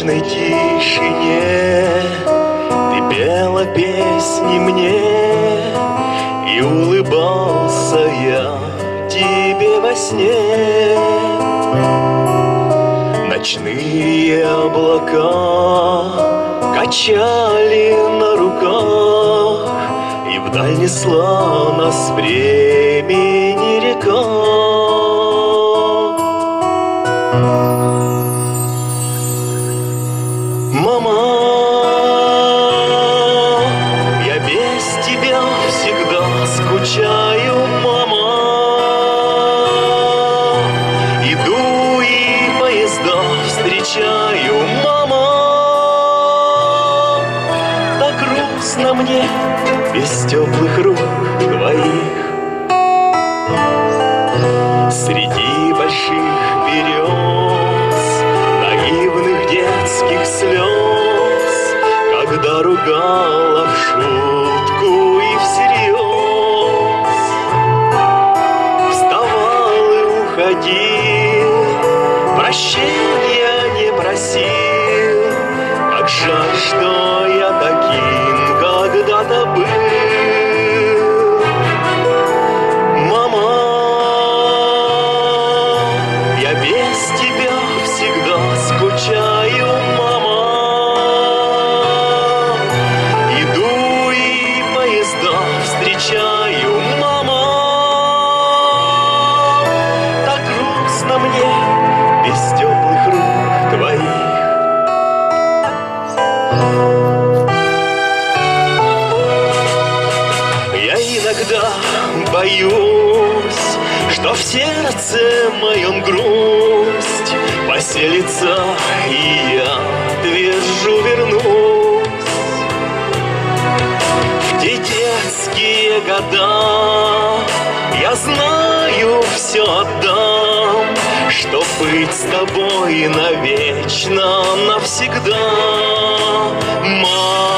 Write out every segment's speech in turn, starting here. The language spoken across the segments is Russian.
ночной тишине. Ты пела песни мне И улыбался я тебе во сне. Ночные облака Качали на руках И вдаль несла нас времени Мама, я без тебя всегда скучаю, мама. Иду и поезда встречаю, мама. Так грустно мне без теплых рук уходил, прощения не просил, Как что боюсь, что в сердце моем грусть поселится, и я твержу вернусь. В те детские года я знаю, все отдам, что быть с тобой навечно, навсегда. Мама,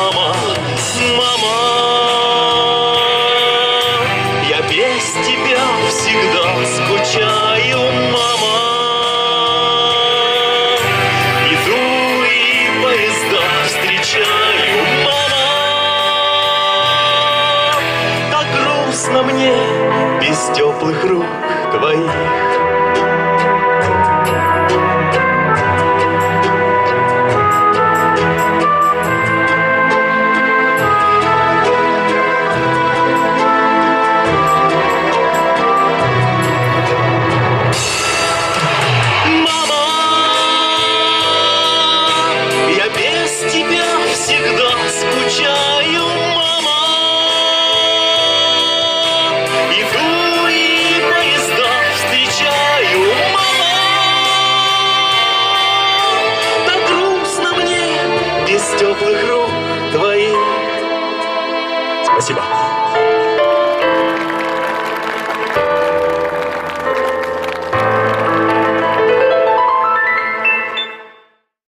грустно мне без теплых рук твоих. Теплых рук твоих. Спасибо.